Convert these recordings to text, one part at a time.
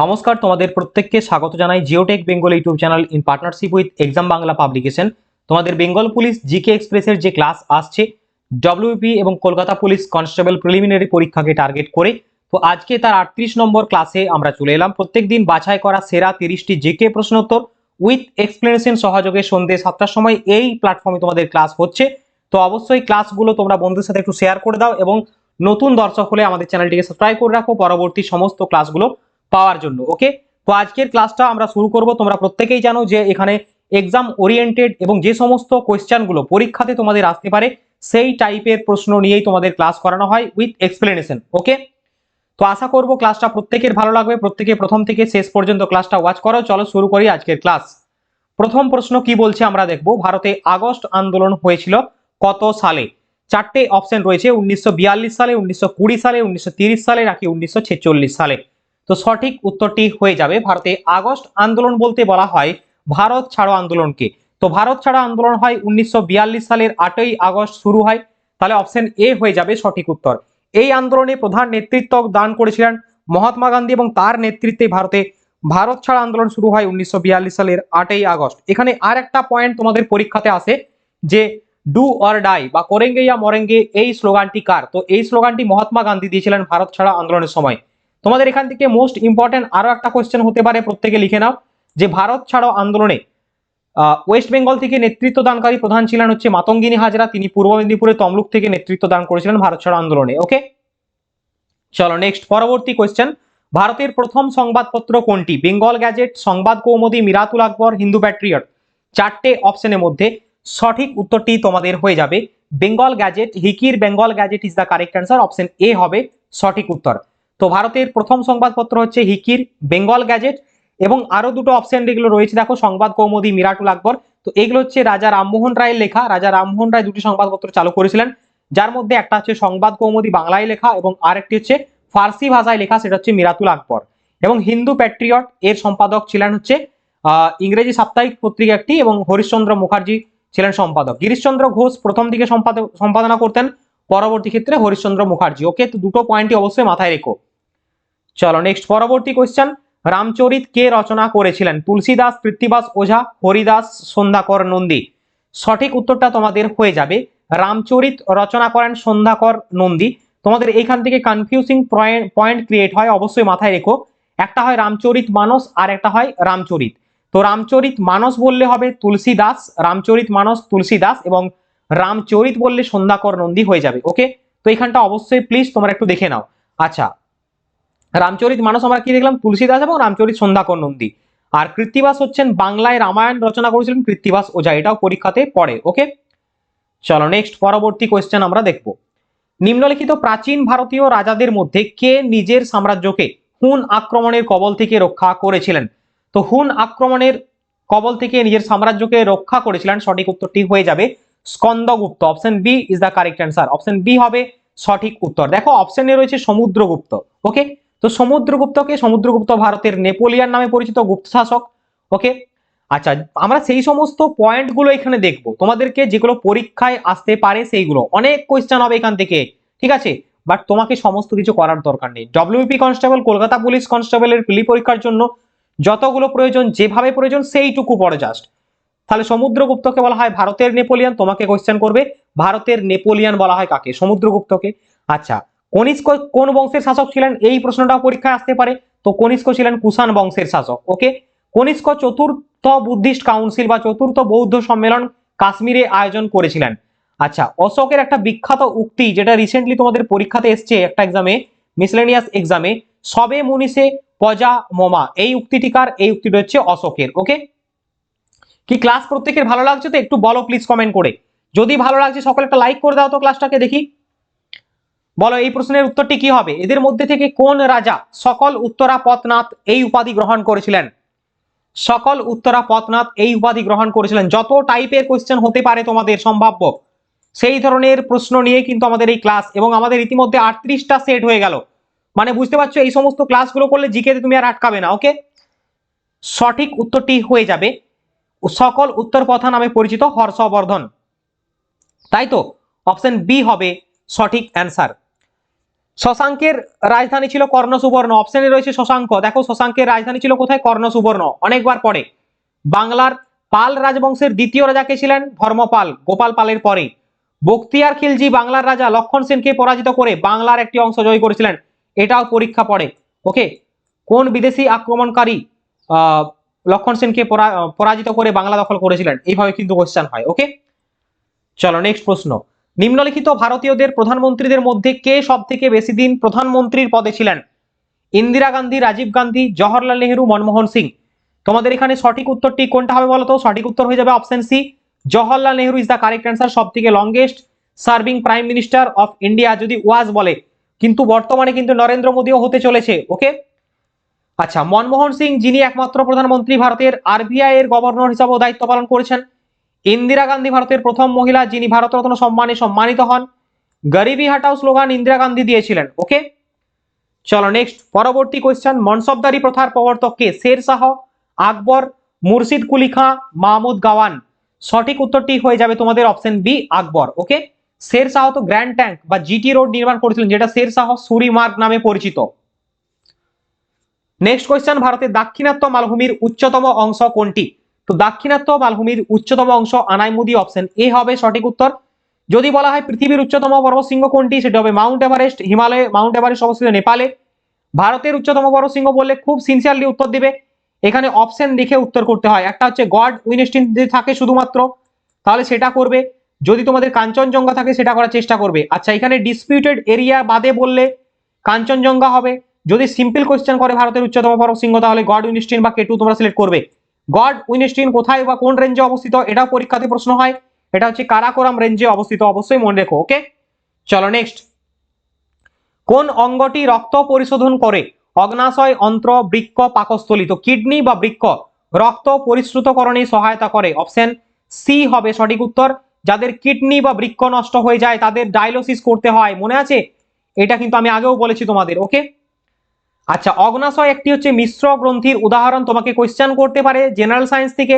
নমস্কার, তোমাদের প্রত্যেককে স্বাগত জানাই Geotech Bengal YouTube channel in partnership with Exam Bangla publication তোমাদের বেঙ্গল পুলিশ জিকে এক্সপ্রেসের যে ক্লাস আসছে ডব্লিউপি এবং কলকাতা পুলিশ কনস্টেবল প্রিলিমিনারি পরীক্ষাকে টার্গেট করে, তো আজকে তার আটত্রিশ নম্বর ক্লাসে আমরা চলে এলাম। প্রত্যেকদিন বাছাই করা সেরা তিরিশটি জিকে প্রশ্নোত্তর উইথ এক্সপ্লেনেশন সহযোগে সন্ধ্যে সাতটার সময় এই প্ল্যাটফর্মে তোমাদের ক্লাস হচ্ছে। তো অবশ্যই ক্লাসগুলো তোমরা বন্ধুদের সাথে একটু শেয়ার করে দাও এবং নতুন দর্শক হলে আমাদের চ্যানেলটিকে সাবস্ক্রাইব করে রাখো। পরবর্তী সমস্ত ক্লাসগুলো পাওয়ার জন্য ওকে তো আজকের ক্লাসটা আমরা শুরু করব। তোমরা প্রত্যেকেই জানো যে এখানে এক্সাম ওরিয়েন্টেড এবং যে সমস্ত কোয়েশ্চেনগুলো পরীক্ষাতে তোমাদের আসতে পারে, সেই টাইপের প্রশ্ন নিয়েই তোমাদের ক্লাস করানো হয় উইথ এক্সপ্লেনেশন ওকে তো আশা করব ক্লাসটা প্রত্যেকের ভালো লাগবে। প্রত্যেকে প্রথম থেকে শেষ পর্যন্ত ক্লাসটা ওয়াচ করো। চলো শুরু করি আজকের ক্লাস প্রথম প্রশ্ন কি বলছে আমরা দেখব। ভারতে আগস্ট আন্দোলন হয়েছিল কত সালে? চারটে অপশন রয়েছে, উনিশশো বিয়াল্লিশ সালে, উনিশশো কুড়ি সালে, উনিশশো সালে, নাকি উনিশশো ছেচল্লিশ সালে? তো সঠিক উত্তরটি হয়ে যাবে ভারতে আগস্ট আন্দোলন বলতে বলা হয় ভারত ছাড়ো আন্দোলনকে। তো ভারত ছাড়ো আন্দোলন হয় উনিশশো বিয়াল্লিশ সালের আটই আগস্ট শুরু হয়। তাহলে অপশন এ হয়ে যাবে সঠিক উত্তর। এই আন্দোলনে প্রধান নেতৃত্ব দান করেছিলেন মহাত্মা গান্ধী এবং তার নেতৃত্বে ভারতে ভারত ছাড়া আন্দোলন শুরু হয় উনিশশো বিয়াল্লিশ সালের আটই আগস্ট। এখানে আর একটা পয়েন্ট তোমাদের পরীক্ষাতে আসে যে ডু অর ডাই বা করেঙ্গে ইয়া মরেঙ্গে এই স্লোগানটি কার? তো এই স্লোগানটি মহাত্মা গান্ধী দিয়েছিলেন ভারত ছাড়া আন্দোলনের সময়। তোমাদের এখান থেকে মোস্ট ইম্পর্টেন্ট আরও একটা কোয়েশ্চেন হতে পারে, প্রত্যেকে লিখে নাও। যে ভারত ছাড়ো আন্দোলনে ওয়েস্ট বেঙ্গল থেকে নেতৃত্ব দানকারী প্রধান ছিলেন হচ্ছে মাতঙ্গিনী হাজরা। তিনি পূর্ব মেদিনীপুরে তমলুক থেকে নেতৃত্ব দান করেছিলেন ভারত ছাড়ো আন্দোলনে ওকে চলো নেক্সট পরবর্তী কোয়েশ্চেন ভারতের প্রথম সংবাদপত্র কোনটি? বেঙ্গল গ্যাজেট সংবাদ কৌমদি, মিরাতুল আকবর, হিন্দু প্যাট্রিয়ট চারটে অপশনের মধ্যে সঠিক উত্তরটি তোমাদের হয়ে যাবে। Bengal gadget হিকির Bengal Gazette is the correct answer option A হবে সঠিক উত্তর। তো ভারতের প্রথম সংবাদপত্র হচ্ছে হিকির, বেঙ্গল গ্যাজেট এবং আরও দুটো অপশন যেগুলো রয়েছে। দেখো, সংবাদ, কৌমুদী, মিরাটুল আকবর। তো এগুলো হচ্ছে রাজা রামমোহন রায়ের লেখা। রাজা রামমোহন রায় দুটি সংবাদপত্র চালু করেছিলেন। যার মধ্যে একটা হচ্ছে সংবাদ, কৌমুদী বাংলায় লেখা এবং আরেকটি হচ্ছে ফার্সি ভাষায় লেখা, সেটা হচ্ছে মিরাতুল আকবর। এবং হিন্দু প্যাট্রিয়ট এর সম্পাদক ছিলেন হচ্ছে ইংরেজি সাপ্তাহিক পত্রিকা একটি এবং হরিশ্চন্দ্র মুখার্জি ছিলেন সম্পাদক। গিরিশচন্দ্র ঘোষ প্রথম দিকে সম্পাদনা করতেন। পরবর্তী ক্ষেত্রে হরিশ্চন্দ্র মুখার্জি। ওকে তো দুটো পয়েন্টই অবশ্যই মাথায় রেখো। চলো নেক্সট পরবর্তী কোয়েশ্চেন রামচরিত কে রচনা করেছিলেন? তুলসীদাস, কৃত্তিবাস, ওঝা, হরিদাস, সন্ধ্যাকর, নন্দী। সঠিক উত্তরটা তোমাদের হয়ে যাবে। রামচরিত রচনা করেন সন্ধ্যাকর, নন্দী। তোমাদের এইখান থেকে কনফিউজিং পয়েন্ট ক্রিয়েট হয়, অবশ্যই মাথায় রেখো। একটা হয় রামচরিত মানস, আর একটা হয় রামচরিত। তো রামচরিত মানস বললে হবে তুলসী দাস রামচরিত মানস তুলসী দাস এবং রামচরিত বললে সন্ধ্যাকর, নন্দী হয়ে যাবে ওকে তো এখানটা অবশ্যই প্লিজ তোমরা একটু দেখে নাও। আচ্ছা রামচরিত মানস আমরা কি দেখলাম? তুলসীদাস এবং রামচরিত সন্ধ্যাকর নন্দী। আর কৃত্তিবাস হচ্ছেন বাংলায় রামায়ণ রচনা করেছিলেন কৃত্তিবাস ওঝা। এটাও পরীক্ষাতে পড়ে, ওকে? চলো নেক্সট পরবর্তী কোয়েশ্চেন আমরা দেখব। নিম্নলিখিত প্রাচীন ভারতীয় রাজাদের মধ্যে কে নিজের সাম্রাজ্যকে হুন আক্রমণের কবল থেকে রক্ষা করেছিলেন? তো হুন আক্রমণের কবল থেকে নিজের সাম্রাজ্যকে রক্ষা করেছিলেন, সঠিক উত্তরটি হয়ে যাবে Skandagupta. Option B is the correct answer option B হবে সঠিক উত্তর। দেখো অপশনে রয়েছে সমুদ্রগুপ্ত, ওকে? তো সমুদ্রগুপ্তকে সমুদ্রগুপ্ত ভারতের নেপোলিয়ান নামে পরিচিত গুপ্ত শাসক ওকে আচ্ছা আমরা সেই সমস্ত পয়েন্টগুলো এখানে দেখব। তোমাদেরকে যেগুলো পরীক্ষায় আসতে পারে সেইগুলো। অনেক কোয়েশ্চেন হবে এখান থেকে, ঠিক আছে? বাট তোমাকে সমস্ত কিছু করার দরকার নেই। ডব্লিউপি কনস্টেবল কলকাতা পুলিশ কনস্টেবলের পিলি পরীক্ষার জন্য যতগুলো প্রয়োজন, যেভাবে প্রয়োজন সেইটুকু পড়ে জাস্ট তাহলে সমুদ্রগুপ্তকে বলা হয় ভারতের নেপোলিয়ান, তোমাকে কোয়েশ্চেন করবে, ভারতের নেপোলিয়ান বলা হয় কাকে? সমুদ্রগুপ্তকে। আচ্ছা কনিষ্ক কোন বংশের শাসক ছিলেন? এই প্রশ্নটাও পরীক্ষায় আসতে পারে। তো কনিষ্ক ছিলেন কুষাণ বংশের শাসক ওকে কনিষ্ক চতুর্থ বুদ্ধিস্ট কাউন্সিল বা চতুর্থ বৌদ্ধ সম্মেলন কাশ্মীরে আয়োজন করেছিলেন। আচ্ছা অশোকের একটা বিখ্যাত উক্তি যেটা রিসেন্টলি তোমাদের পরীক্ষাতে এসছে একটা এক্সামে মিসলেনিয়াস এক্সামে সবে মুনিসে পজা মোমা, এই উক্তিটিকার এই উক্তিটা হচ্ছে অশোকের ওকে কি ক্লাস প্রত্যেকের ভালো লাগছে তো? একটু বলো প্লিজ কমেন্ট করে। যদি ভালো লাগছে, সকলে একটা লাইক করে দাও তো ক্লাসটাকে দেখি। বলো, এই প্রশ্নের উত্তরটি কি হবে? এদের মধ্যে থেকে কোন রাজা সকল উত্তরা পথনাথ এই উপাধি গ্রহণ করেছিলেন? সকল উত্তরা পথনাথ এই উপাধি গ্রহণ করেছিলেন। যত টাইপের কোয়েশ্চেন হতে পারে তোমাদের সম্ভাব্য, সেই ধরনের প্রশ্ন নিয়ে কিন্তু আমাদের এই ক্লাস এবং আমাদের ইতিমধ্যে আটত্রিশটা সেট হয়ে গেল। মানে বুঝতে পারছ, এই সমস্ত ক্লাসগুলো করলে জিকেতে তুমি আর আটকাবে না ওকে সঠিক উত্তরটি হয়ে যাবে, সকল উত্তর পথা নামে পরিচিত হর্ষবর্ধন। তাই তো? অপশন বি হবে সঠিক অ্যান্সার শশাঙ্কের রাজধানী ছিল কর্ণ সুবর্ণ অপশনে রয়েছে শশাঙ্ক। দেখো, শশাঙ্কের রাজধানী ছিল কোথায়? কর্ণ সুবর্ণ অনেকবার পরে। বাংলার পাল রাজবংশের দ্বিতীয় রাজা কে ছিলেন? ধর্মপাল, গোপাল পালের পরে। বক্তিয়ার খিলজি, বাংলার রাজা লক্ষণ সেনকে পরাজিত করে বাংলার একটি অংশ জয় করেছিলেন। এটাও পরীক্ষা পড়ে। ওকে? কোন বিদেশি আক্রমণকারী লক্ষণ সেনকে পরা- পরাজিত করে বাংলা দখল করেছিলেন? এইভাবে কিন্তু কোশ্চেন হয়। ওকে? চলো নেক্সট প্রশ্ন। নিম্নলিখিত ভারতীয়দের প্রধানমন্ত্রীদের মধ্যে কে সব থেকে বেশি দিন প্রধানমন্ত্রীর পদে ছিলেন? ইন্দিরা গান্ধী, রাজীব গান্ধী, জওহরলাল নেহেরু, মনমোহন সিং। তোমাদের এখানে সঠিক উত্তরটি কোনটা হবে বলতো? সঠিক উত্তর হয়ে যাবে option C Jawaharlal Nehru is the correct answer সব থেকে longest serving prime minister of India যদি ওয়াজ বলে। কিন্তু বর্তমানে কিন্তু নরেন্দ্র মোদীও হতে চলেছে ওকে আচ্ছা মনমোহন সিং যিনি একমাত্র প্রধানমন্ত্রী ভারতের আরবিআই এর গভর্নর হিসাবেও দায়িত্ব পালন করেছেন। ইন্দিরা গান্ধী ভারতের প্রথম মহিলা যিনি ভারতরত্ন সম্মানে সম্মানিত হন, গরিবি হাটাও স্লোগান ইন্দিরা গান্ধী দিয়েছিলেন, ওকে? চলো নেক্সট পরবর্তী কোয়েশ্চেন মনসবদারি প্রথার প্রবর্তক কে? শের শাহ, আকবর, মুর্শিদ কুলি খাঁ, মাহমুদ গাওয়ান। সঠিক উত্তরটি হয়ে যাবে তোমাদের option B Akbar, okay? Sher Shah তো গ্র্যান্ড ট্যাঙ্ক বা জিটি রোড নির্মাণ করেছিলেন, যেটা শের শাহ সুরি মার্গ নামে পরিচিত। নেক্সট কোয়েশ্চেন ভারতের দাক্ষিণাত্য মালভূমির উচ্চতম অংশ কোনটি? তো দাক্ষিণাত্য মালভূমির উচ্চতম অংশ আনাইমুদি অপশন এ হবে সঠিক উত্তর। যদি বলা হয় পৃথিবীর উচ্চতম পর্বতশৃঙ্গ কোনটি, সেটা হবে মাউন্ট এভারেস্ট, হিমালয়ে, মাউন্ট এভারেস্ট অবস্থিত নেপালে। ভারতের উচ্চতম পর্বতশৃঙ্গ বললে খুব সিনসিয়ারলি উত্তর দিবে। এখানে অপশন দেখে উত্তর করতে হয়। একটা হচ্ছে গড, উইনস্টিন থাকে শুধুমাত্র, তাহলে সেটা করবে। যদি তোমাদের কাঞ্চনজঙ্ঘা থাকে, সেটা করার চেষ্টা করবে। আচ্ছা এখানে ডিসপিউটেড এরিয়া বাদে বললে কাঞ্চনজঙ্ঘা হবে। যদি সিম্পল কোয়েশ্চেন করে ভারতের উচ্চতম পর্বতশৃঙ্গ, তাহলে গড, উইনস্টিন বা কেটু তোমরা সিলেক্ট করবে। গড উইনস্টিন কোথায় বা কোন রেঞ্জে অবস্থিত? এটাও পরীক্ষাতে প্রশ্ন হয়। এটা হচ্ছে কারাকোরাম রেঞ্জে অবস্থিত। অবশ্যই মনে রেখো ওকে চলো নেক্সট কোন অঙ্গটি রক্ত পরিশোধন করে? অগ্নাশয়, অন্ত্র, বৃক্ক পাকস্থলী তো কিডনি বা বৃক্ক রক্ত পরিশ্রুতকরণে সহায়তা করে। অপশন সি হবে সঠিক উত্তর। যাদের কিডনি বা বৃক্ক নষ্ট হয়ে যায়, তাদের ডায়ালিসিস করতে হয়। মনে আছে? এটা কিন্তু আমি আগেও বলেছি তোমাদের ওকে আচ্ছা অগ্নাশয় একটি হচ্ছে মিশ্র গ্রন্থির উদাহরণ। তোমাকে কোয়েশ্চেন করতে পারে জেনারেল সায়েন্স থেকে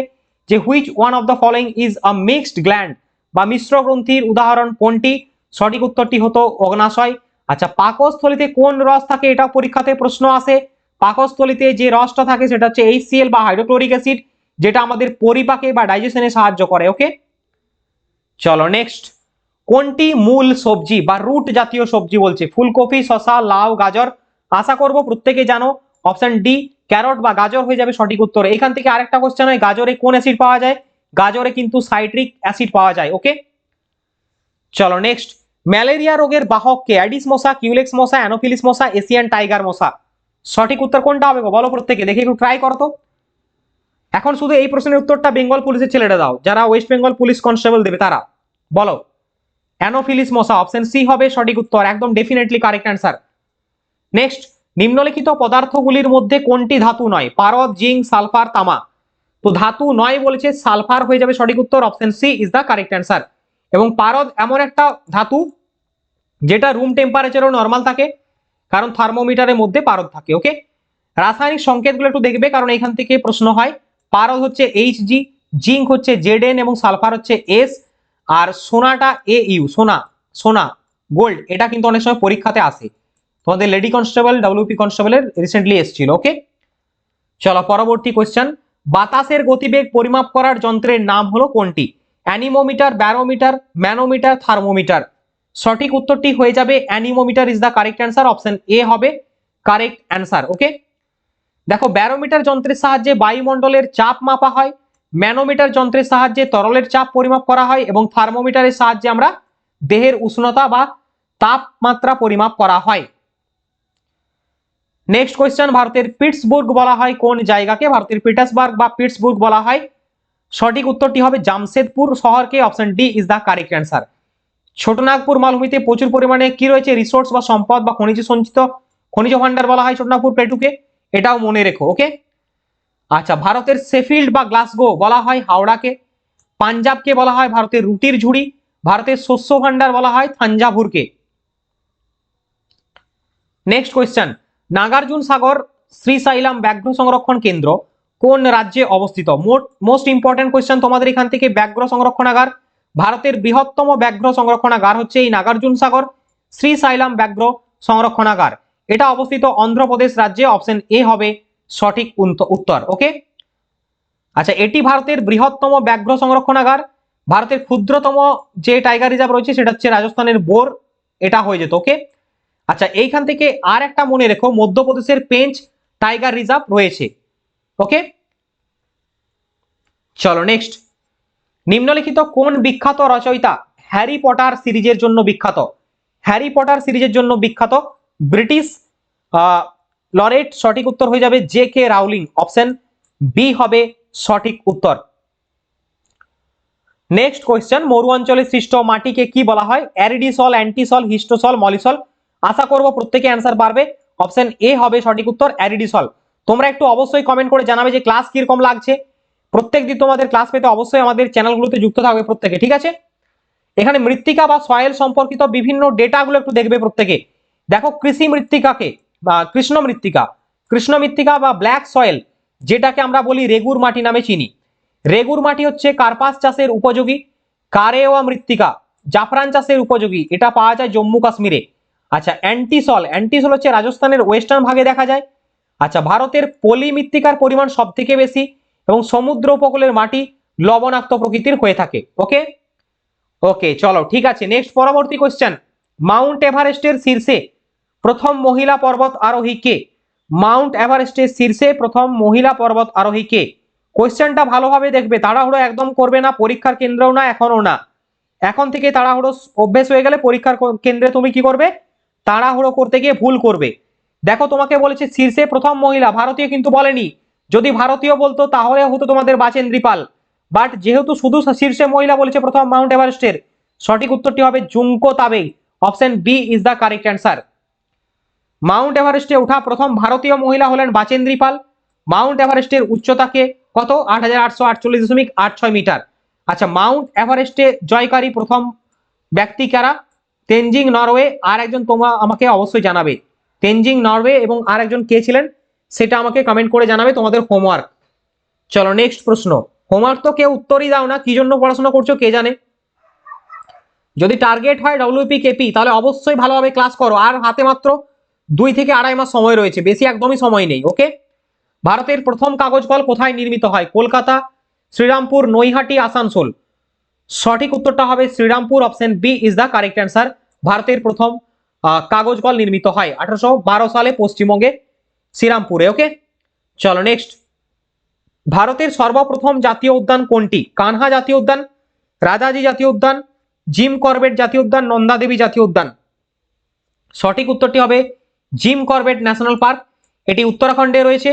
যে which one of the following is a mixed gland বা মিশ্র গ্রন্থির উদাহরণ কোনটি? সঠিক উত্তরটি হতো অগ্নাশয়। আচ্ছা পাকস্থলিতে কোন রস থাকে এটা পরীক্ষাতে প্রশ্ন আসে। পাকস্থলিতে যে রসটা থাকে সেটা হচ্ছে এইচসিএল বা হাইড্রোক্লোরিক অ্যাসিড যেটা আমাদের পরিপাকে বা ডাইজেশনে সাহায্য করে ওকে চলো নেক্সট কোনটি মূল সবজি বা রুট জাতীয় সবজি বলছে? ফুলকপি, শসা, লাউ, গাজর। আশা করব প্রত্যেকে জানো অপশন ডি ক্যারট বা গাজর হয়ে যাবে সঠিক উত্তর। এখান থেকে আরেকটা কোশ্চেন হয়, গাজরে কোন অ্যাসিড পাওয়া যায়? গাজরে কিন্তু সাইট্রিক অ্যাসিড পাওয়া যায় ওকে চলো নেক্সট ম্যালেরিয়া রোগের বাহক কে? অ্যাডিস মশা কিউলেক্স মশা অ্যানোফিলিস মশা এশিয়ান টাইগার মশা সঠিক উত্তর কোনটা হবে? বলো প্রত্যেকে, দেখে একটু ট্রাই করতো এখন শুধু এই প্রশ্নের উত্তরটা বেঙ্গল পুলিশের ছেলেটা দাও, যারা ওয়েস্ট বেঙ্গল পুলিশ কনস্টেবল দেবে, তারা। বলো। অ্যানোফিলিস মশা অপশন সি হবে সঠিক উত্তর, একদম ডেফিনেটলি কারেক্ট অ্যান্সার নেক্সট নিম্নলিখিত পদার্থগুলির মধ্যে কোনটি ধাতু নয়? পারদ, জিঙ্ক, সালফার, তামা। তো ধাতু নয় বলেছে, সালফার হয়ে যাবে সঠিক উত্তর option C is the correct answer এবং পারদ এমন একটা ধাতু যেটা রুম টেম্পারেচারও নর্মাল থাকে, কারণ থার্মোমিটারের মধ্যে পারদ থাকে ওকে রাসায়নিক সংকেতগুলো একটু দেখবে, কারণ এখান থেকে প্রশ্ন হয়, পারদ হচ্ছে এইচ জি জিঙ্ক হচ্ছে জেড এন এবং সালফার হচ্ছে এস আর সোনাটা এ ইউ সোনা সোনা গোল্ড এটা কিন্তু অনেক সময় পরীক্ষাতে আসে। তোমাদের লেডি কনস্টেবল ডাব্লিউপি কনস্টেবলের রিসেন্টলি এসেছিল ওকে চলো, পরবর্তী কোয়েশ্চেন বাতাসের গতিবেগ পরিমাপ করার যন্ত্রের নাম হলো কোনটি? Anemometer, barometer, manometer, thermometer. সঠিক উত্তরটি হয়ে যাবে, anemometer is the correct answer option A হবে কারেক্ট অ্যান্সার ওকে দেখো, ব্যারোমিটার যন্ত্রের সাহায্যে বায়ুমণ্ডলের চাপ মাপা হয়, ম্যানোমিটার যন্ত্রের সাহায্যে তরলের চাপ পরিমাপ করা হয় এবং থার্মোমিটারের সাহায্যে আমরা দেহের উষ্ণতা বা তাপমাত্রা পরিমাপ করা হয়। নেক্সট কোয়েশ্চেন ভারতের পিটসবুর্গ বলা হয়, কোন জায়গাকে? ভারতের পিটার্সবার্গ বা পিটসবুর্গ বলা হয়? সঠিক উত্তরটি হবে জামশেদপুর শহরকে option D is the correct answer Chotanagpur মালভূমিতে প্রচুর পরিমাণে কি রয়েছে? রিসোর্স বা সম্পদ বা খনিজ সঞ্চিত, খনিজ ভান্ডার বলা হয় ছোটনাগপুর প্লেটুকে এটাও মনে রেখো ওকে আচ্ছা ভারতের সেফিল্ড বা গ্লাসগো বলা হয় হাওড়াকে। পাঞ্জাবকে বলা হয় ভারতের রুটির ঝুড়ি। ভারতের শস্য ভান্ডার বলা হয় থাঞ্জাভুরকে। নেক্সট কোয়েশ্চেন নাগার্জুন সাগর শ্রীসাইলাম ব্যাঘ্র সংরক্ষণ কেন্দ্র, কোন রাজ্যে অবস্থিত? মোট মোস্ট ইম্পর্টেন্ট কোয়েশ্চেন তোমাদের এখান থেকে, ব্যাঘ্র সংরক্ষণাগার ভারতের বৃহত্তম ব্যাঘ্র সংরক্ষণাগার হচ্ছে এই নাগার্জুন সাগর শ্রীসাইলাম ব্যাঘ্র সংরক্ষণাগার এটা অবস্থিত অন্ধ্রপ্রদেশ রাজ্যে অপশন এ হবে সঠিক উত্তর ওকে আচ্ছা এটি ভারতের বৃহত্তম ব্যাঘ্র সংরক্ষণাগার ভারতের ক্ষুদ্রতম যে টাইগার রিজার্ভ রয়েছে, সেটা হচ্ছে রাজস্থানের বোর, এটা হয়ে যেত ওকে আচ্ছা এইখান থেকে আর একটা মনে রেখো, মধ্যপ্রদেশের পেঞ্চ টাইগার রিজার্ভ রয়েছে। ওকে? চলো, নেক্সট। নিম্নলিখিত কোন বিখ্যাত রচয়িতা হ্যারি পটার সিরিজের জন্য বিখ্যাত? হ্যারি পটার সিরিজের জন্য বিখ্যাত ব্রিটিশ লরেট সঠিক উত্তর হয়ে যাবে J K Rowling. Option B হবে সঠিক উত্তর। নেক্সট কোয়েশ্চেন, মরু অঞ্চলে সৃষ্ট মাটিকে কি বলা হয়? অ্যারিডিসল, অ্যান্টিসল, হিস্টোসল, মলিসল। আশা করব প্রত্যেকে অ্যান্সার পারবে। অপশন এ হবে সঠিক উত্তর অ্যারিডিসল তোমরা একটু অবশ্যই কমেন্ট করে জানাবে যে ক্লাস কীরকম লাগছে। প্রত্যেক দিন তোমাদের ক্লাস পেতে অবশ্যই আমাদের চ্যানেলগুলোতে যুক্ত থাকবে প্রত্যেকে, ঠিক আছে? এখানে মৃত্তিকা বা সয়েল সম্পর্কিত বিভিন্ন ডেটাগুলো একটু দেখবে প্রত্যেকে। দেখো, কৃষি মৃত্তিকাকে, বা কৃষ্ণ মৃত্তিকা কৃষ্ণ মৃত্তিকা বা ব্ল্যাক সয়েল যেটাকে আমরা বলি রেগুর মাটি নামে চিনি। রেগুর মাটি হচ্ছে কার্পাস চাষের উপযোগী, কারেওয়া মৃত্তিকা, জাফরান চাষের উপযোগী। এটা পাওয়া যায় জম্মু কাশ্মীরে। আচ্ছা অ্যান্টিসল অ্যান্টিসল হচ্ছে রাজস্থানের ওয়েস্টার্ন ভাগে দেখা যায়। আচ্ছা ভারতের পলি মৃত্তিকার পরিমাণ সব থেকে বেশি এবং সমুদ্র উপকূলের মাটি লবণাক্ত প্রকৃতির হয়ে থাকে। ওকে ওকে চলো, ঠিক আছে। নেক্সট পরবর্তী কোশ্চেন মাউন্ট এভারেস্টের শীর্ষে প্রথম মহিলা পর্বত আরোহী কে? মাউন্ট এভারেস্টের শীর্ষে প্রথম মহিলা পর্বত আরোহী কে? কোশ্চেনটা ভালোভাবে দেখবে, তাড়াহুড়ো একদম করবে না, পরীক্ষার কেন্দ্রেও না, এখনও না। এখন থেকে তাড়াহুড়ো অভ্যেস হয়ে গেলে পরীক্ষার কেন্দ্রে তুমি কি করবে? তাড়াহুড়ো করতে গিয়ে ভুল করবে। দেখো, তোমাকে বলেছে, শীর্ষে প্রথম মহিলা, ভারতীয় কিন্তু বলেনি। যদি ভারতীয় বলতো, তাহলে হতো তোমাদের বাচেন্দ্রী পাল বাট যেহেতু শুধু শীর্ষে মহিলা বলেছে প্রথম মাউন্ট এভারেস্টের সঠিক উত্তরটি হবে Junko Tabei option B is the correct answer mount এভারেস্টে ওঠা প্রথম ভারতীয় মহিলা হলেন বাচেন্দ্রী পাল মাউন্ট এভারেস্টের উচ্চতাকে কত? আট মিটার। আচ্ছা মাউন্ট এভারেস্টে জয়কারী প্রথম ব্যক্তি কারা? তেনজিং নরওয়ে আর একজন তোমরা আমাকে অবশ্যই জানাবে। তেনজিং নরওয়ে এবং আর একজন কে ছিলেন? সেটা আমাকে কমেন্ট করে জানাবে তোমাদের হোমওয়ার্ক চলো নেক্সট প্রশ্ন। হোমওয়ার্ক তো কেউ উত্তরই দাও না, কি জন্য পড়াশোনা করছ কে জানে? যদি টার্গেট হয় ডব্লিউপি কেপি তাহলে অবশ্যই ভালোভাবে ক্লাস করো। আর হাতে মাত্র দুই থেকে আড়াই মাস সময় রয়েছে, বেশি একদমই সময় নেই ওকে ভারতের প্রথম কাগজ কল কোথায় নির্মিত হয়? কলকাতা, শ্রীরামপুর, নৈহাটি, আসানসোল। সঠিক উত্তরটা হবে Serampore option B is the correct answer ভারতের প্রথম কাগজ কল নির্মিত হয় আঠারোশো বারো সালে পশ্চিমবঙ্গে শ্রীরামপুরে ওকে চলো নেক্সট ভারতের সর্বপ্রথম জাতীয় উদ্যান কোনটি? কানহা জাতীয় উদ্যান, রাজাজি জাতীয় উদ্যান, জিম করবেট জাতীয় উদ্যান, নন্দাদেবী জাতীয় উদ্যান? সঠিক উত্তরটি হবে জিম করবেট ন্যাশনাল পার্ক। এটি উত্তরাখণ্ডে রয়েছে।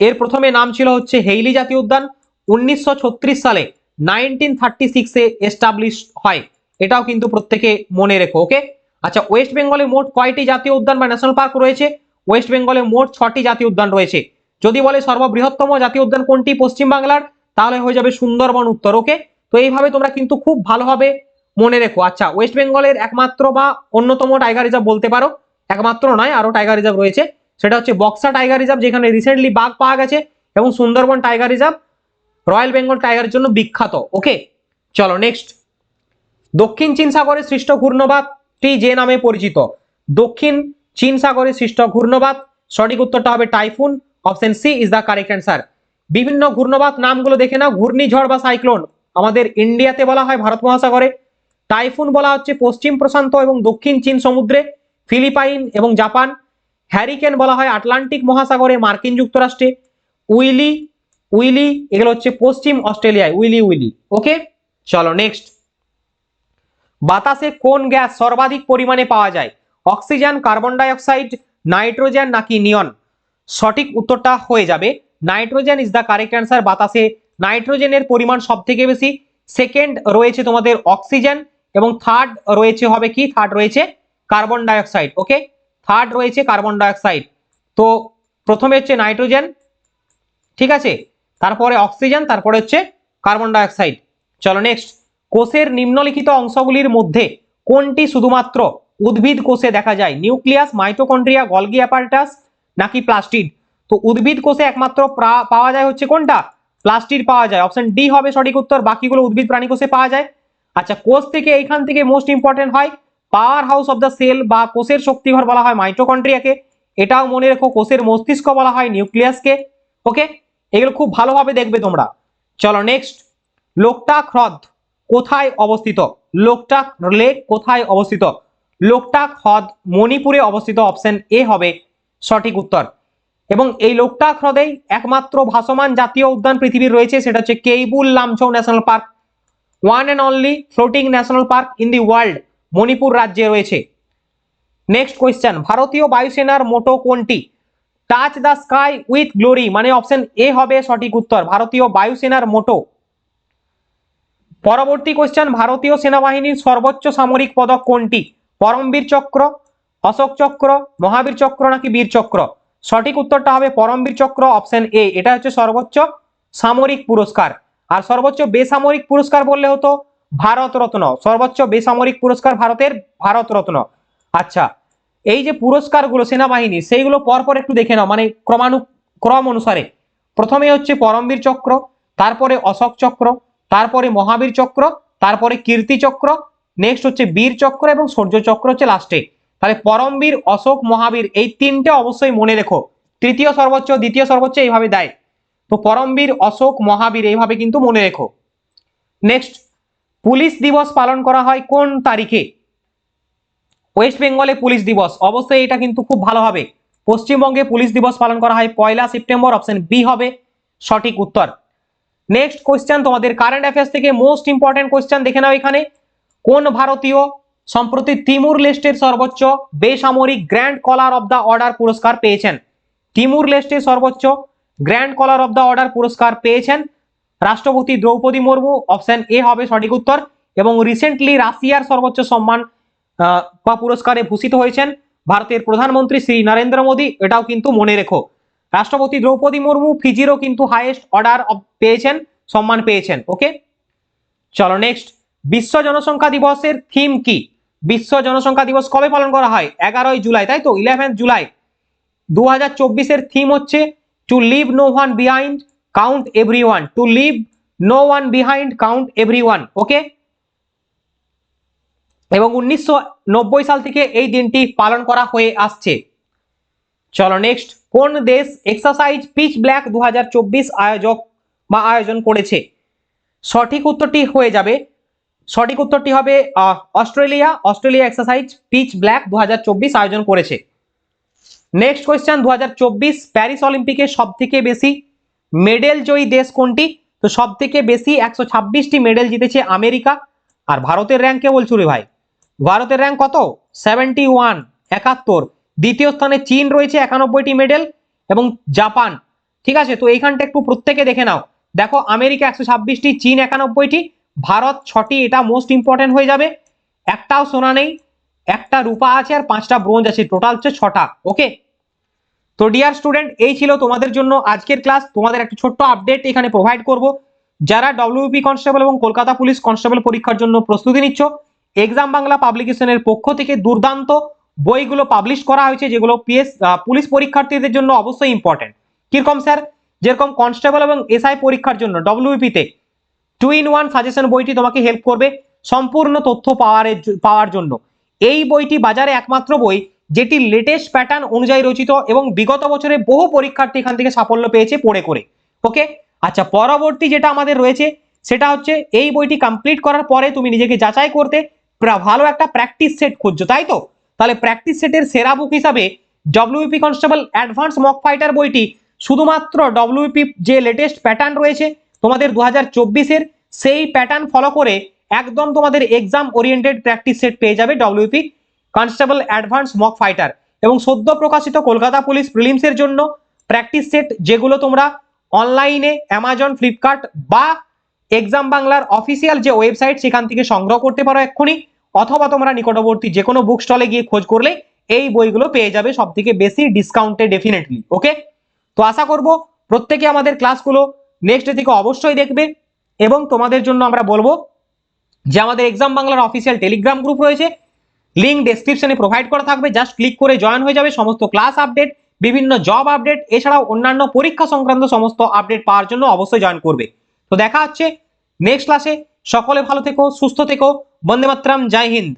এর প্রথমে নাম ছিল হচ্ছে হেইলি জাতীয় উদ্যান। উনিশশো ছত্রিশ সালে নাইনটিন থার্টি সিক্সে এস্টাবলিশ হয়। এটাও কিন্তু প্রত্যেকে মনে রেখো ওকে আচ্ছা ওয়েস্ট বেঙ্গলে মোট কয়টি জাতীয় উদ্যান বা ন্যাশনাল পার্ক রয়েছে? ওয়েস্ট বেঙ্গলে মোট ছটি জাতীয় উদ্যান রয়েছে। যদি বলে সর্ববৃহত্তম জাতীয় উদ্যান কোনটি পশ্চিম বাংলার, তাহলে হয়ে যাবে সুন্দরবন উত্তর ওকে তো এইভাবে তোমরা কিন্তু খুব ভালোভাবে মনে রেখো। আচ্ছা ওয়েস্ট বেঙ্গলের একমাত্র বা অন্যতম টাইগার রিজার্ভ বলতে পারো, একমাত্র নয়, আরও টাইগার রিজার্ভ রয়েছে। সেটা হচ্ছে বক্সা টাইগার রিজার্ভ যেখানে রিসেন্টলি বাঘ পাওয়া গেছে, এবং Sundarban tiger reserve royal Bengal টাইগারের জন্য বিখ্যাত। ওকে চলো নেক্সট দক্ষিণ চীন সাগরে সৃষ্ট ঘূর্ণবাদটি যে নামে পরিচিত। দক্ষিণ চীন সাগরে সৃষ্ট ঘূর্ণবাদ সঠিক উত্তরটা হবে typhoon option C is the correct answer বিভিন্ন ঘূর্ণবাদ নামগুলো দেখে নাও, ঘূর্ণিঝড় বা সাইক্লোন। আমাদের ইন্ডিয়াতে বলা হয় ভারত মহাসাগরে। টাইফুন বলা হচ্ছে পশ্চিম প্রশান্ত এবং দক্ষিণ চীন সমুদ্রে, ফিলিপাইন এবং জাপান। হ্যারিকেন বলা হয় আটলান্টিক মহাসাগরে, মার্কিন যুক্তরাষ্ট্রে। উইলি উইলি, এগুলো হচ্ছে পশ্চিম অস্ট্রেলিয়ায়, উইলি উইলি ওকে চলো নেক্সট বাতাসে কোন গ্যাস সর্বাধিক পরিমাণে পাওয়া যায়? অক্সিজেন, কার্বন ডাইঅক্সাইড, নাইট্রোজেন নাকি নিয়ন? সঠিক উত্তরটা হয়ে যাবে, nitrogen is the correct answer বাতাসে নাইট্রোজেনের পরিমাণ সব থেকে বেশি। সেকেন্ড রয়েছে তোমাদের অক্সিজেন এবং থার্ড রয়েছে হবে কি? থার্ড রয়েছে কার্বন ডাইঅক্সাইড ওকে থার্ড রয়েছে কার্বন ডাইঅক্সাইড। তো প্রথমে হচ্ছে নাইট্রোজেন, ঠিক আছে? তারপরে অক্সিজেন তারপরে হচ্ছে কার্বন ডাইঅক্সাইড চলো নেক্সট কোষের নিম্নলিখিত অংশগুলির মধ্যে কোনটি শুধুমাত্র উদ্ভিদ কোষে দেখা যায়? নিউক্লিয়াস মাইটোকন্ড্রিয়া গলগি অ্যাপারটাস নাকি প্লাস্টিড? তো উদ্ভিদ কোষে একমাত্র পাওয়া যায় হচ্ছে কোনটা? প্লাস্টিড পাওয়া যায়। অপশন ডি হবে সঠিক উত্তর, বাকিগুলো উদ্ভিদ প্রাণী কোষে পাওয়া যায়। আচ্ছা কোষ থেকে এইখান থেকে মোস্ট ইম্পর্টেন্ট হয় power house of the cell বা কোষের শক্তিঘর বলা হয় মাইটোকন্ড্রিয়াকে এটাও মনে রেখো, কোষের মস্তিষ্ক বলা হয় নিউক্লিয়াসকে ওকে এগুলো খুব ভালোভাবে দেখবে তোমরা। চলো নেক্সট লোকটাক হ্রদ কোথায় অবস্থিত? লোকটাক লেক কোথায় অবস্থিত? লোকটাক হ্রদ মণিপুরে অবস্থিত। অপশন এ হবে সঠিক উত্তর। এবং এই লোকটাক হ্রদেই একমাত্র ভাসমান জাতীয় উদ্যান পৃথিবীর রয়েছে, সেটা হচ্ছে Keibul Lamjao national park. One and only floating national park in the world Manipur রাজ্যে রয়েছে। নেক্সট কোয়েশ্চেন ভারতীয় বায়ুসেনার মোটো কোনটি? Touch the sky with glory মানে অপশন এ হবে সঠিক উত্তর, ভারতীয় বায়ুসেনার মোটো। পরবর্তী কোশ্চেন ভারতীয় সেনাবাহিনীর সর্বোচ্চ সামরিক পদক কোনটি? পরমবীর চক্র, অশোক চক্র, মহাবীর চক্র নাকি বীর চক্র? সঠিক উত্তরটা হবে পরমবীর চক্র অপশন এ এটা হচ্ছে সর্বোচ্চ সামরিক পুরস্কার। আর সর্বোচ্চ বেসামরিক পুরস্কার বললে হতো ভারত রত্ন, সর্বোচ্চ বেসামরিক পুরস্কার ভারতের ভারত রত্ন। আচ্ছা এই যে পুরস্কারগুলো সেনাবাহিনী, সেইগুলো পরপর একটু দেখে নাও মানে ক্রমানু, ক্রম অনুসারে। প্রথমে হচ্ছে পরমবীর চক্র, তারপরে অশোক চক্র, তারপরে মহাবীর চক্র, তারপরে কীর্তি চক্র নেক্সট হচ্ছে বীর চক্র এবং সূর্য চক্র হচ্ছে লাস্টে তাহলে পরমবীর, অশোক, মহাবীর এই তিনটে অবশ্যই মনে রেখো। তৃতীয় সর্বোচ্চ, দ্বিতীয় সর্বোচ্চ এইভাবে দেয়। তো পরমবীর, অশোক, মহাবীর এইভাবে কিন্তু মনে রেখো। নেক্সট পুলিশ দিবস পালন করা হয় কোন তারিখে? ওয়েস্ট বেঙ্গলে পুলিশ দিবস। অবশ্যই এটা কিন্তু খুব ভালো হবে। পশ্চিমবঙ্গে পুলিশ দিবস পালন করা হয় পয়লা সেপ্টেম্বর অপশন বি হবে সঠিক উত্তর। নেক্সট কোয়েশ্চেন তোমাদের কারেন্ট অ্যাফেয়ার্স থেকে মোস্ট ইম্পর্টেন্ট কোয়েশ্চেন দেখে নাও এখানে। কোন ভারতীয় সম্প্রতি তিমুর লেস্টের সর্বোচ্চ বেসামরিক grand collar of the order পুরস্কার পেয়েছেন? তিমুর লেস্টের সর্বোচ্চ grand collar of the order পুরস্কার পেয়েছেন রাষ্ট্রপতি দ্রৌপদী মুর্মু। অপশন এ হবে সঠিক উত্তর এবং রিসেন্টলি রাশিয়ার সর্বোচ্চ সম্মান বা পুরস্কারে ভূষিত হয়েছেন ভারতের প্রধানমন্ত্রী শ্রী নরেন্দ্র মোদী। এটাও কিন্তু মনে রেখো। রাষ্ট্রপতি দ্রৌপদী মুর্মু ফিজিরও কিন্তু হাইয়েস্ট অর্ডার পেয়েছেন, সম্মান পেয়েছেন। ওকে চলো নেক্সট বিশ্ব জনসংখ্যা দিবসের থিম কি? বিশ্ব জনসংখ্যা দিবস কবে পালন করা হয়? এগারোই জুলাই, তাই তো? Eleventh July. দু হাজার থিম হচ্ছে to leave no one behind count every one to leave no one behind count every one okay এবং উনিশশো নব্বই সাল থেকে এই দিনটি পালন করা হয়ে আসছে। চলো নেক্সট কোন দেশ এক্সারসাইজ পিচ ব্ল্যাক দু হাজার চব্বিশ আয়োজক বা আয়োজন করেছে? সঠিক উত্তরটি হয়ে যাবে। সঠিক উত্তরটি হবে Australia. Australia exercise pitch black দু হাজার চব্বিশ আয়োজন করেছে। নেক্সট কোয়েশ্চেন দু হাজার চব্বিশ প্যারিস অলিম্পিকে সব থেকে বেশি মেডেল জয়ী দেশ কোনটি? তো সব থেকে বেশি একশো মেডেল জিতেছে আমেরিকা। আর ভারতের র্যাঙ্ক বলছো রে ভাই। ভারতের র্যাঙ্ক কত? সেভেন্টি ওয়ান একাত্তর। দ্বিতীয় স্থানে চীন রয়েছে, একানব্বইটি মেডেল এবং জাপান। ঠিক আছে? তো এইখানটা একটু প্রত্যেকে দেখে নাও। দেখো, আমেরিকা একশো ছাব্বিশটি, চীন একানব্বইটি, ভারত ছটি, এটা মোস্ট ইম্পর্টেন্ট হয়ে যাবে। একটাও সোনা নেই, একটা রূপা আছে আর পাঁচটা ব্রোঞ্জ আছে। টোটাল হচ্ছে ছটা ওকে তো ডিয়ার স্টুডেন্ট এই ছিল তোমাদের জন্য আজকের ক্লাস তোমাদের একটা ছোট্ট আপডেট এখানে প্রোভাইড করব। যারা ডব্লিউপি কনস্টেবল এবং কলকাতা পুলিশ কনস্টেবল পরীক্ষার জন্য প্রস্তুতি নিচ্ছ এক্সাম বাংলা পাবলিকেশনের পক্ষ থেকে দুর্দান্ত বইগুলো পাবলিশ করা হয়েছে, যেগুলো পিএস পুলিশ পরীক্ষার্থীদের জন্য অবশ্যই ইম্পর্টেন্ট কীরকম স্যার যেরকম কনস্টেবল এবং এসআই পরীক্ষার জন্য ডব্লিউপিতে টু ইন ওয়ান সাজেশন বইটি তোমাকে হেল্প করবে সম্পূর্ণ তথ্য পাওয়ার পাওয়ার জন্য। এই বইটি বাজারে একমাত্র বই যেটি লেটেস্ট প্যাটার্ন অনুযায়ী রচিত এবং বিগত বছরে বহু পরীক্ষার্থী এখান থেকে সাফল্য পেয়েছে পড়ে করে। ওকে আচ্ছা পরবর্তী যেটা আমাদের রয়েছে, সেটা হচ্ছে এই বইটি কমপ্লিট করার পরে তুমি নিজেকে যাচাই করতে ভালো একটা প্র্যাকটিস সেট খুঁজছো, তাই তো? তাহলে প্র্যাকটিস সেটের সেরা বুক হিসাবে WP constable advance mock fighter বইটি শুধুমাত্র ডব্লিউপি যে লেটেস্ট প্যাটার্ন রয়েছে তোমাদের দু হাজার চব্বিশের সেই প্যাটার্ন ফলো করে একদম তোমাদের এক্সাম ওরিয়েন্টেড প্র্যাকটিস সেট পেয়ে যাবে WP constable advance mock fighter এবং সদ্য প্রকাশিত কলকাতা পুলিশ প্রিলিমসের জন্য প্র্যাকটিস সেট যেগুলো তোমরা অনলাইনে অ্যামাজন ফ্লিপকার্ট বা এক্সাম বাংলার অফিসিয়াল যে ওয়েবসাইট সেখান থেকে সংগ্রহ করতে পারো এক্ষুনি। অথবা তোমরা নিকটবর্তী যে কোনো বুক স্টলে গিয়ে খোঁজ করলে এই বইগুলো পেয়ে যাবে সব থেকে বেশি ডিসকাউন্টে ডেফিনেটলি ওকে তো আশা করব প্রত্যেকে আমাদের ক্লাসগুলো নেক্সট ডে থেকে অবশ্যই দেখবে এবং তোমাদের জন্য আমরা বলব যে আমাদের এক্সাম বাংলার অফিসিয়াল টেলিগ্রাম গ্রুপ রয়েছে। লিঙ্ক ডেসক্রিপশনে প্রোভাইড করা থাকবে। জাস্ট ক্লিক করে জয়েন হয়ে যাবে সমস্ত ক্লাস আপডেট বিভিন্ন জব আপডেট এছাড়াও অন্যান্য পরীক্ষা সংক্রান্ত সমস্ত আপডেট পাওয়ার জন্য অবশ্যই জয়েন করবে। তো দেখা হচ্ছে নেক্সট ক্লাসে সকলে ভালো থেকো সুস্থ থেকো। বন্দে মাতরাম জয় হিন্দ।